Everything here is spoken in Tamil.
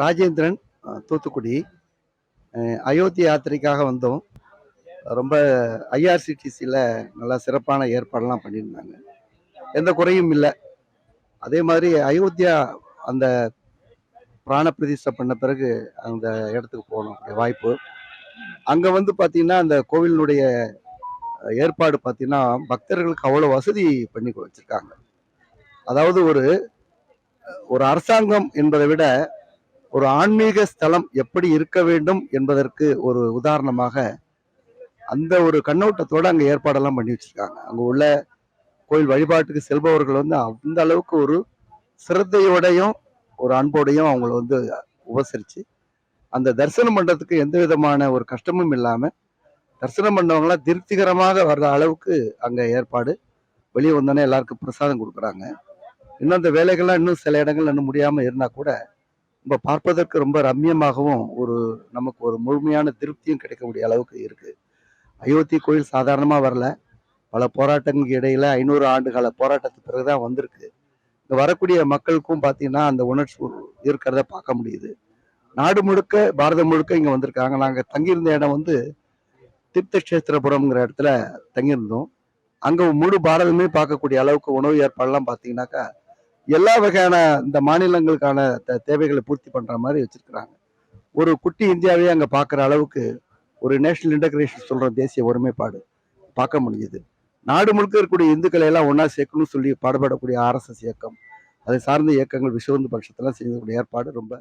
ராஜேந்திரன் தூத்துக்குடி அயோத்தி யாத்திரைக்காக வந்தோம். ரொம்ப ஐஆர்சிடிசியில் நல்லா சிறப்பான ஏற்பாடெல்லாம் பண்ணியிருந்தாங்க. எந்த குறையும் இல்லை. அதே மாதிரி அயோத்தியா அந்த பிராண பிரதிஷ்டை பண்ண பிறகு அந்த இடத்துக்கு போகணும். வாய்ப்பு. அங்கே வந்து பார்த்தீங்கன்னா அந்த கோவிலினுடைய ஏற்பாடு பார்த்தீங்கன்னா பக்தர்களுக்கு அவ்வளோ வசதி பண்ணி வச்சுருக்காங்க. அதாவது ஒரு ஒரு அரசாங்கம் என்பதை விட ஒரு ஆன்மீக ஸ்தலம் எப்படி இருக்க வேண்டும் என்பதற்கு ஒரு உதாரணமாக அந்த ஒரு கண்ணோட்டத்தோடு அங்கே ஏற்பாடெல்லாம் பண்ணி வச்சிருக்காங்க. அங்கே உள்ள கோயில் வழிபாட்டுக்கு செல்பவர்கள் வந்து அந்த அளவுக்கு ஒரு சிரத்தையோடையும் ஒரு அன்போடையும் அவங்கள வந்து உபசரித்து அந்த தரிசனம் பண்ணுறதுக்கு எந்த விதமான ஒரு கஷ்டமும் இல்லாமல் தரிசனம் பண்ணவங்களாம் திருப்திகரமாக வர்ற அளவுக்கு அங்கே ஏற்பாடு. வெளியே வந்தோடனே எல்லாருக்கும் பிரசாதம் கொடுக்குறாங்க. இன்னும் அந்த வேலைகள்லாம் இன்னும் சில இடங்கள்ல இன்னும் முடியாமல் இருந்தால் கூட ரொம்ப பார்ப்பதற்கு ரொம்ப ரம்மியமாகவும் ஒரு நமக்கு ஒரு முழுமையான திருப்தியும் கிடைக்கக்கூடிய அளவுக்கு இருக்குது அயோத்தி கோயில் சாதாரணமாக வரல. பல போராட்டங்களுக்கு இடையில ஐநூறு ஆண்டுகால போராட்டத்துக்கு பிறகுதான் வந்திருக்கு. இங்கே வரக்கூடிய மக்களுக்கும் பார்த்தீங்கன்னா அந்த உணர்ச்சி இருக்கிறத பார்க்க முடியுது. நாடு முழுக்க பாரதம் முழுக்க இங்கே வந்திருக்காங்க. நாங்கள் தங்கியிருந்த இடம் வந்து தீர்த்தக்ஷேத்திரபுரம்ங்கிற இடத்துல தங்கியிருந்தோம். அங்கே முழு பாரதமே பார்க்கக்கூடிய அளவுக்கு உணவு ஏற்பாடுலாம் பார்த்தீங்கன்னாக்கா எல்லா வகையான இந்த மாநிலங்களுக்கான தேவைகளை பூர்த்தி பண்ற மாதிரி வச்சிருக்கிறாங்க. ஒரு குட்டி இந்தியாவே அங்க பார்க்குற அளவுக்கு ஒரு நேஷனல் இன்டகிரேஷன் சொல்ற தேசிய ஒருமைப்பாடு பார்க்க முடியுது. நாடு முழுக்க இருக்கக்கூடிய இந்துக்களை எல்லாம் ஒன்றா சேர்க்கணும்னு சொல்லி பாடுபடக்கூடிய ஆர்எஸ்எஸ் இயக்கம் அதை சார்ந்த இயக்கங்கள் விஸ்வந்து பட்சத்தெல்லாம் செய்யக்கூடிய ஏற்பாடு ரொம்ப